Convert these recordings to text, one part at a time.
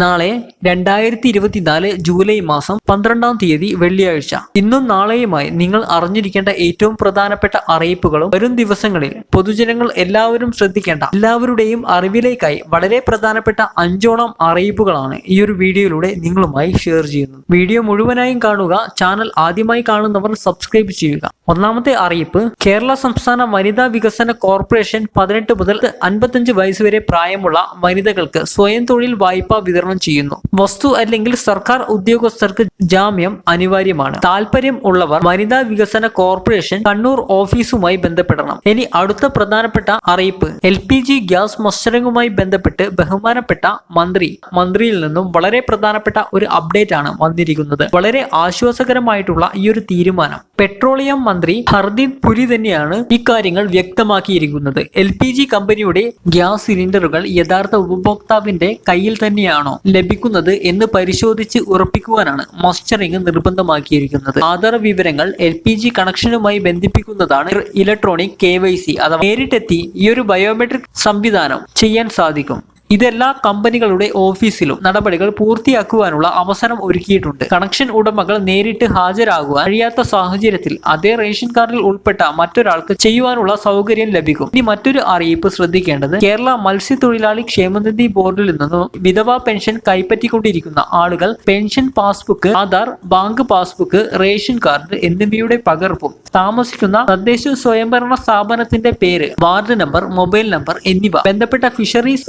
നാളെ രണ്ടായിരത്തി ഇരുപത്തിനാല് ജൂലൈ മാസം പന്ത്രണ്ടാം തീയതി വെള്ളിയാഴ്ച. ഇന്നും നാളെയുമായി നിങ്ങൾ അറിഞ്ഞിരിക്കേണ്ട ഏറ്റവും പ്രധാനപ്പെട്ട അറിയിപ്പുകളും വരും ദിവസങ്ങളിൽ പൊതുജനങ്ങൾ എല്ലാവരും ശ്രദ്ധിക്കേണ്ട എല്ലാവരുടെയും അറിവിലേക്കായി വളരെ പ്രധാനപ്പെട്ട അഞ്ചോളം അറിയിപ്പുകളാണ് ഈ ഒരു വീഡിയോയിലൂടെ നിങ്ങളുമായി ഷെയർ ചെയ്യുന്നത്. വീഡിയോ മുഴുവനായും കാണുക ചാനൽ ആദ്യമായി കാണുന്നവർ സബ്സ്ക്രൈബ് ചെയ്യുക. ഒന്നാമത്തെ അറിയിപ്പ് കേരള സംസ്ഥാന വനിതാ വികസന കോർപ്പറേഷൻ പതിനെട്ട് മുതൽ അൻപത്തഞ്ച് വയസ്സ് വരെ പ്രായമുള്ള വനിതകൾക്ക് സ്വയം തൊഴിൽ വായ്പ വിതരണം ചെയ്യുന്നു. വസ്തു അല്ലെങ്കിൽ സർക്കാർ ഉദ്യോഗസ്ഥർക്ക് ജാമ്യം അനിവാര്യമാണ്. താല്പര്യം ഉള്ളവർ വനിതാ വികസന കോർപ്പറേഷൻ കണ്ണൂർ ഓഫീസുമായി ബന്ധപ്പെടണം. ഇനി അടുത്ത പ്രധാനപ്പെട്ട അറിയിപ്പ് എൽ പി ജി ഗ്യാസ് മസ്റ്ററിംഗുമായി ബന്ധപ്പെട്ട് ബഹുമാനപ്പെട്ട മന്ത്രി മന്ത്രിയിൽ നിന്നും വളരെ പ്രധാനപ്പെട്ട ഒരു അപ്ഡേറ്റ് ആണ് വന്നിരിക്കുന്നത്. വളരെ ആശ്വാസകരമായിട്ടുള്ള ഈ ഒരു തീരുമാനം. പെട്രോളിയം മന്ത്രി ഹർദീപ് പുരി തന്നെയാണ് ഇക്കാര്യങ്ങൾ വ്യക്തമാക്കിയിരിക്കുന്നത്. എൽ പി ജി കമ്പനിയുടെ ഗ്യാസ് സിലിണ്ടറുകൾ യഥാർത്ഥ ഉപഭോക്താവിന്റെ കയ്യിൽ തന്നെയാണോ ലഭിക്കുന്നത് എന്ന് പരിശോധിച്ച് ഉറപ്പിക്കുവാനാണ് മോസ്റ്ററിംഗ് നിർബന്ധമാക്കിയിരിക്കുന്നത്. ആധാർ വിവരങ്ങൾ എൽ പി ജി കണക്ഷനുമായി ബന്ധിപ്പിക്കുന്നതാണ് ഇലക്ട്രോണിക് കെ വൈ സി അഥവാ നേരിട്ടെത്തി ഈ ഒരു ബയോമെട്രിക് സംവിധാനം ചെയ്യാൻ സാധിക്കും. ഇതെല്ലാ കമ്പനികളുടെ ഓഫീസിലും നടപടികൾ പൂർത്തിയാക്കുവാനുള്ള അവസരം ഒരുക്കിയിട്ടുണ്ട്. കണക്ഷൻ ഉടമകൾ നേരിട്ട് ഹാജരാകുവാൻ കഴിയാത്ത സാഹചര്യത്തിൽ അതേ റേഷൻ കാർഡിൽ ഉൾപ്പെട്ട മറ്റൊരാൾക്ക് ചെയ്യുവാനുള്ള സൗകര്യം ലഭിക്കും. ഇനി മറ്റൊരു അറിയിപ്പ് ശ്രദ്ധിക്കേണ്ടത് കേരള മത്സ്യത്തൊഴിലാളി ക്ഷേമനിധി ബോർഡിൽ നിന്നും വിധവാ പെൻഷൻ കൈപ്പറ്റിക്കൊണ്ടിരിക്കുന്ന ആളുകൾ pension passbook Aadhaar bank passbook ration card എന്നിവയുടെ പകർപ്പും താമസിക്കുന്ന തദ്ദേശ സ്വയംഭരണ സ്ഥാപനത്തിന്റെ പേര് വാർഡ് നമ്പർ മൊബൈൽ നമ്പർ എന്നിവ ബന്ധപ്പെട്ട ഫിഷറീസ്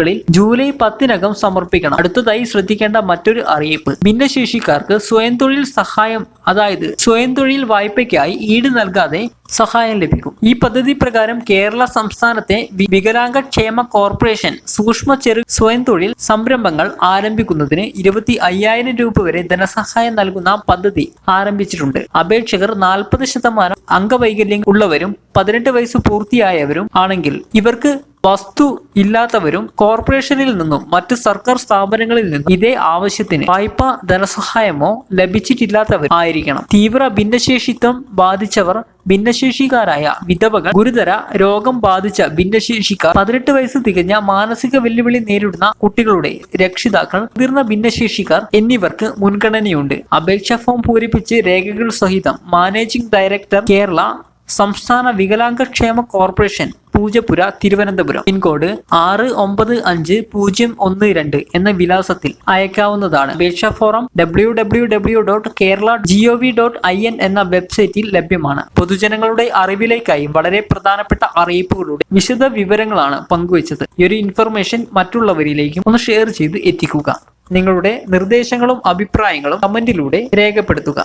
ഓഫീസുകളിൽ ജൂലൈ പത്തിനകം സമർപ്പിക്കണം. അടുത്തതായി ശ്രദ്ധിക്കേണ്ട മറ്റൊരു അറിയിപ്പ്. ഭിന്നശേഷിക്കാർക്ക് സ്വയം തൊഴിൽ സഹായം അതായത് സ്വയം തൊഴിൽ വായ്പയ്ക്കായി ഈട് നൽകാതെ സഹായം ലഭിക്കും. ഈ പദ്ധതി പ്രകാരം കേരള സംസ്ഥാനത്തെ വികലാംഗ ക്ഷേമ കോർപ്പറേഷൻ സൂക്ഷ്മ ചെറു സ്വയം തൊഴിൽ സംരംഭങ്ങൾ ആരംഭിക്കുന്നതിന് ഇരുപത്തി അയ്യായിരം രൂപ വരെ ധനസഹായം നൽകുന്ന പദ്ധതി ആരംഭിച്ചിട്ടുണ്ട്. അപേക്ഷകർ നാൽപ്പത് ശതമാനം അംഗവൈകല്യം ഉള്ളവരും പതിനെട്ട് വയസ്സ് പൂർത്തിയായവരും ആണെങ്കിൽ ഇവർക്ക് വസ്തു ഇല്ലാത്തവരും കോർപ്പറേഷനിൽ നിന്നും മറ്റ് സർക്കാർ സ്ഥാപനങ്ങളിൽ നിന്നും ഇതേ ആവശ്യത്തിന് വായ്പ ധനസഹായമോ ലഭിച്ചിട്ടില്ലാത്തവർ ആയിരിക്കണം. തീവ്ര ഭിന്നശേഷിത്വം ബാധിച്ചവർ ഭിന്നശേഷിക്കാരായ വിധവകൾ ഗുരുതര രോഗം ബാധിച്ച ഭിന്നശേഷിക്കാർ പതിനെട്ട് വയസ്സ് തികഞ്ഞ മാനസിക വെല്ലുവിളി നേരിടുന്ന കുട്ടികളുടെ രക്ഷിതാക്കൾ മുതിർന്ന ഭിന്നശേഷിക്കാർ എന്നിവർക്ക് മുൻഗണനയുണ്ട്. അപേക്ഷാ ഫോം പൂരിപ്പിച്ച് രേഖകൾ സഹിതം മാനേജിംഗ് ഡയറക്ടർ കേരള സംസ്ഥാന വികലാംഗ ക്ഷേമ കോർപ്പറേഷൻ പൂജപുര തിരുവനന്തപുരം. പിൻകോഡ് ആറ് ഒമ്പത് അഞ്ച് പൂജ്യം ഒന്ന് രണ്ട് എന്ന വിലാസത്തിൽ അയക്കാവുന്നതാണ്. അപേക്ഷാ form W W W dot Kerala G O V dot I N എന്ന വെബ്സൈറ്റിൽ ലഭ്യമാണ്. പൊതുജനങ്ങളുടെ അറിവിലേക്കായി വളരെ പ്രധാനപ്പെട്ട അറിയിപ്പുകളുടെ വിശദ വിവരങ്ങളാണ് പങ്കുവച്ചത്. ഈ ഒരു ഇൻഫർമേഷൻ മറ്റുള്ളവരിലേക്കും ഒന്ന് ഷെയർ ചെയ്ത് എത്തിക്കുക. നിങ്ങളുടെ നിർദ്ദേശങ്ങളും അഭിപ്രായങ്ങളും കമന്റിലൂടെ രേഖപ്പെടുത്തുക.